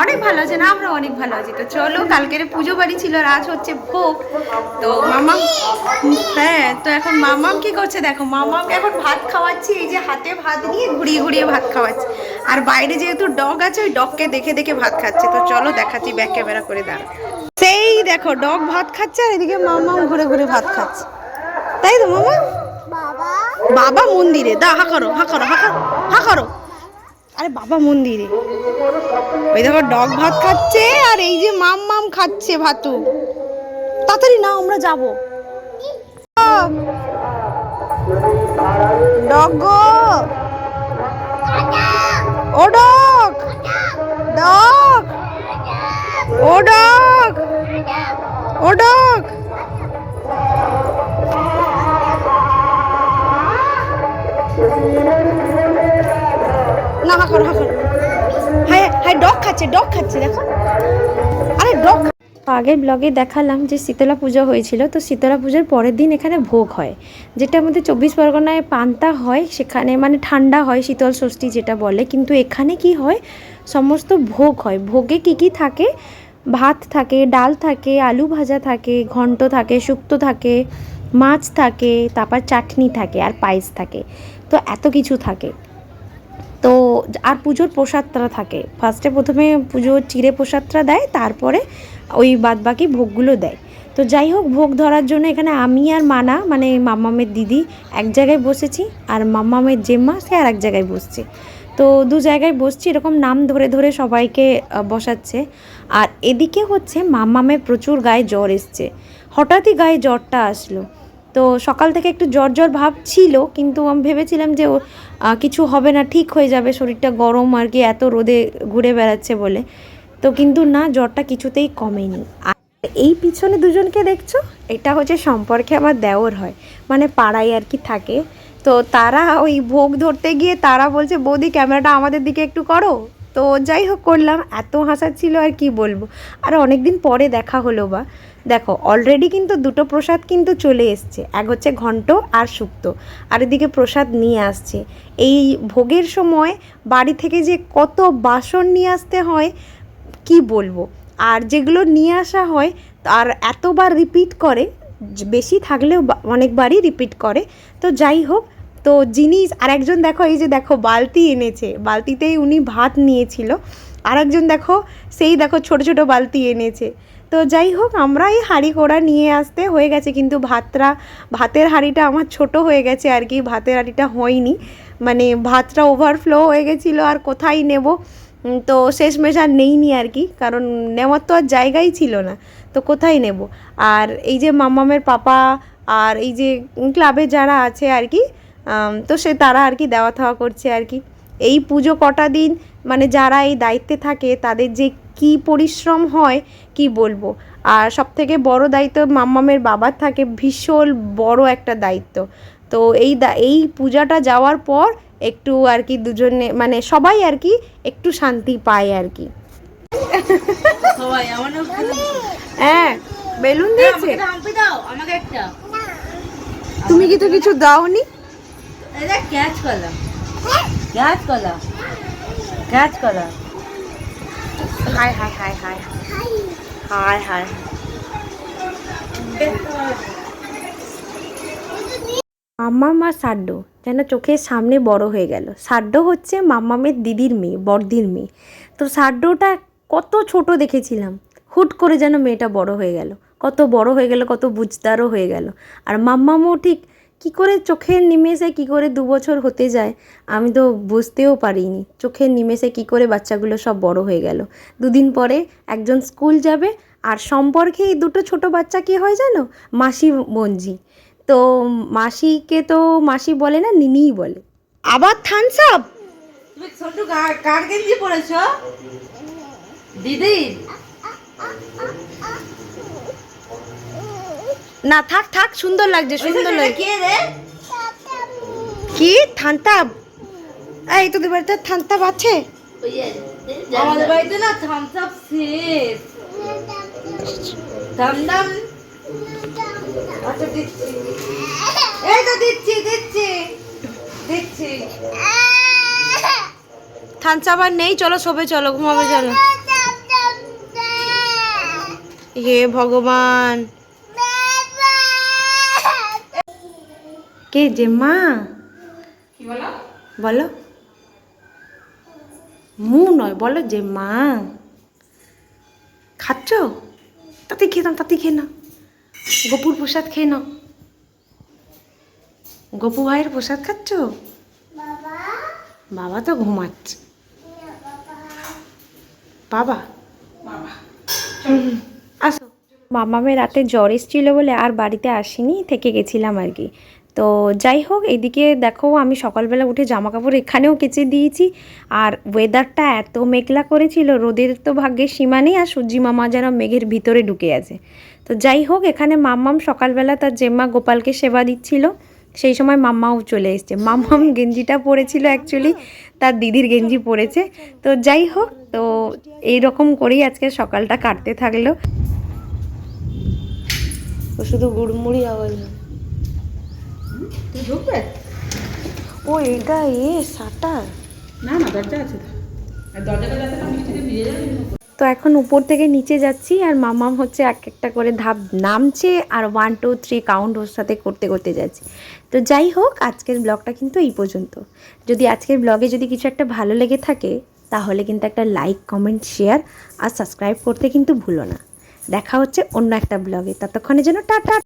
আছেন আমরা অনেক ভালো আছি। তো চলো কালকের পুজো বাড়ি ছিল আর আজ হচ্ছে ভোগ। তো মামা হ্যাঁ তো এখন মামাম কি করছে দেখো মামামকে এখন ভাত খাওয়াচ্ছি এই যে হাতে ভাত নিয়ে ঘুরিয়ে ঘুরিয়ে ভাত খাওয়াচ্ছি। আর বাইরে যেহেতু ডগ আছে ওই ডগকে দেখে দেখে ভাত খাচ্ছে। তো চলো দেখাচ্ছি ব্যাক ক্যামেরা করে দাঁড়া সেই দেখো ডগ ভাত খাচ্ছে আর এদিকে মামাম ঘুরে ঘুরে ভাত খাচ্ছে। তাই তো মামা? বাবা। মন্দিরে দা হা করো হা করো হা করো হা করো। আরে বাবা মন্দিরে। ওই দেখো ডগ ভাত খাচ্ছে আর এই যে মাম মাম খাচ্ছে ভাতু। তাড়াতাড়ি না আমরা যাব। Dog go. ও ডগ। ডগ। ও ডগ। ও ডগ। না করো হা করো হ্যাঁ হ্যাঁ ডগ খাচ্ছে, ডগ খাচ্ছে, দেখো। আরে, ডগ আগের ব্লগে দেখালাম যে শীতলা পুজো হয়েছিল, তো শীতলা পুজোর পরের দিন এখানে ভোগ হয়। যেটা আমাদের চব্বিশ পরগনায় পান্তা হয়, সেখানে মানে ঠান্ডা হয়, শীতল ষষ্ঠী যেটা বলে। কিন্তু এখানে কি হয়, সমস্ত ভোগ হয়। ভোগে কি কি থাকে? ভাত থাকে, ডাল থাকে, আলু ভাজা থাকে, ঘন্ট থাকে, শুক্তো থাকে, মাছ থাকে, তারপর চাটনি থাকে, আর পায়েস থাকে। তো এত কিছু থাকে। তো আর পুজোর প্রসাদটা থাকে। ফার্স্টে প্রথমে পুজোর চিড়ে প্রসাদটা দেয়, তারপরে ওই বাদবাকি ভোগগুলো দেয়। তো যাই হোক, ভোগ ধরার জন্য এখানে আমি আর মানা মানে মাম্মামের দিদি, এক জায়গায় বসেছি আর মাম্মামের জেম্মা, সে আর এক জায়গায় বসছে। তো দু জায়গায় বসছি, এরকম নাম ধরে ধরে সবাইকে বসাচ্ছে। আর এদিকে হচ্ছে মাম্মামের প্রচুর গায়ে জ্বর এসছে। হঠাৎই গায়ে জ্বরটা আসলো। তো সকাল থেকে একটু জ্বর জ্বর ভাব ছিল, কিন্তু আমি ভেবেছিলাম যে কিছু হবে না, ঠিক হয়ে যাবে, শরীরটা গরম আর কি, এত রোদে ঘুরে বেড়াচ্ছে বলে। তো কিন্তু না, জ্বরটা কিছুতেই কমেনি। আর এই পিছনে দুজনকে দেখছ? এটা হচ্ছে সম্পর্কে আমার দেওর হয় মানে পাড়ায় আর কি থাকে। তো তারা ওই ভোগ ধরতে গিয়ে তারা বলছে, বৌদি, ক্যামেরাটা আমাদের দিকে একটু করো। তো যাই হোক করলাম, এত হাসাচ্ছিল আর কি বলব। আর অনেক দিন পরে দেখা হলো বা। দেখো অলরেডি কিন্তু দুটো প্রসাদ কিন্তু চলে এসছে। এক হচ্ছে ঘন্ট আর শুক্তো আর এদিকে প্রসাদ নিয়ে আসছে। এই ভোগের সময় বাড়ি থেকে যে কত বাসন নিয়ে আসতে হয়, কি বলব? আর যেগুলো নিয়ে আসা হয়, আর এতবার রিপিট করে, বেশি থাকলেও অনেকবারই রিপিট করে। তো যাই হোক তো জিনিস আর একজন দেখো, এই যে দেখো, বালতি এনেছে। বালতিতেই উনি ভাত নিয়েছিল। আর একজন দেখো, সেই দেখো, ছোট ছোট বালতি এনেছে। তো যাই হোক, আমরা এই হাঁড়ি কোড়া নিয়ে আসতে হয়ে গেছে, কিন্তু ভাতটা, ভাতের হাঁড়িটা আমার ছোট হয়ে গেছে আর কি, ভাতের হাঁড়িটা হয়নি। মানে ভাতটা ওভারফ্লো হয়ে গেছিল, আর কোথায় নেব? তো শেষমেশ আর নেইনি আর কি, কারণ নেওয়ার তো আর জায়গাই ছিল না। তো কোথায় নেব? আর এই যে মামামের পাপা, আর এই যে ক্লাবে যারা আছে আর কি তো সে তারা আর কি দেওয়া থাওয়া করছে আর কি। এই পুজো কটা দিন মানে যারা এই দায়িত্বে থাকে তাদের যে কি পরিশ্রম হয় কি বলব? আর সব থেকে বড় দায়িত্ব মাম্মামের বাবার থাকে ভীষণ বড় একটা দায়িত্ব। তো এই এই পূজাটা যাওয়ার পর একটু আর কি দুজনে মানে সবাই আর কি একটু শান্তি পায় আর কি। হ্যাঁ বেলুন দিয়েছে? তুমি কি তো কিছু দাওনি? এটা ক্যাচ কলা ক্যাচ কলা ক্যাচ কলা hi hi hi hi hi hi মাম্মা মা সাড্ডো যেন চোখের সামনে বড় হয়ে গেল। সাড্ডো হচ্ছে মাম্মামের দিদির মেয়ে বড়দির মেয়ে। তো সাড্ডোটা কত ছোট দেখেছিলাম। হুট করে যেন মেয়েটা বড় হয়ে গেল। কত বড় হয়ে গেল কত বুঝদারও হয়ে গেল। আর মাম্মামও ঠিক কি করে চোখের নিমেষে কি করে দু বছর হতে যায় আমি তো বুঝতেও পারিনি। চোখের নিমেষে কি করে বাচ্চাগুলো সব বড় হয়ে গেল। দুদিন পরে একজন স্কুল যাবে আর সম্পর্কে এই দুটো ছোট বাচ্চা কি হয় জানো? মাসি মঞ্জি। তো মাসিকে তো মাসি বলে না নিনিই বলে। আবার থামস আপ তুমি ছোট কার কার গেঞ্জি পরেছো? দিদি না থাক থাক সুন্দর লাগছে সুন্দর লাগছে। কি থানতাব এই তোদের বাড়িতে থানতাব আছে? আমাদের বাড়িতে না আপ শেষ। দাম দাম। আচ্ছা দিচ্ছি। এই তো দিচ্ছি দিচ্ছি। দিচ্ছি। নেই? চলো সবে চলো ঘুমাবে চলো। হে ভগবান। কে যে মা? বলো? বলো। মু নয় বলো যে মা। খাচ্ছ? তাতে খেয়ে নাও তাতে খেয়ে নাও। গোপুর প্রসাদ খেয়ে নাও। গপু ভাইয়ের প্রসাদ খাচ্ছ? বাবা। তো ঘুমাচ্ছে। বাবা। আসো। মামামের রাতে জ্বর এসেছিল বলে আর বাড়িতে আসিনি থেকে গেছিলাম আর কি। তো যাই হোক, এদিকে দেখো আমি সকালবেলা উঠে জামা কাপড় এখানেও কেচে দিয়েছি। আর ওয়েদারটা এত মেঘলা করেছিল, রোদের তো ভাগ্যের সীমা নেই আর সূর্যি মামা যেন মেঘের ভিতরে ঢুকে আছে। তো যাই হোক, এখানে মাম্মাম সকালবেলা তার জেম্মা গোপালকে সেবা দিচ্ছিল। সেই সময় মাম্মাও চলে এসছে। মাম্মাম গেঞ্জিটা পরেছিল অ্যাকচুয়ালি তার দিদির গেঞ্জি পরেছে। তো যাই হোক, তো এই রকম করেই আজকে সকালটা কাটতে থাকল। শুধু গুড়মুড়ি আওয়াজ। তুমি ঢুকবে? ও এটা এ সাটার না না দরজা আছে। তো আর দরজাটা যাতে না মিষ্টিতে ভিজে যাবে তো এখন উপর থেকে নিচে যাচ্ছি আর মামাম হচ্ছে এক একটা করে ধাপ নামছে আর ওয়ান টু থ্রি কাউন্ট ওর সাথে করতে করতে যাচ্ছি। তো যাই হোক আজকের ব্লগটা কিন্তু এই পর্যন্ত। যদি আজকের ব্লগে যদি কিছু একটা ভালো লেগে থাকে তাহলে কিন্তু একটা লাইক কমেন্ট শেয়ার আর সাবস্ক্রাইব করতে কিন্তু ভুলো না। দেখা হচ্ছে অন্য একটা ব্লগে ততক্ষণে যেন টাটা।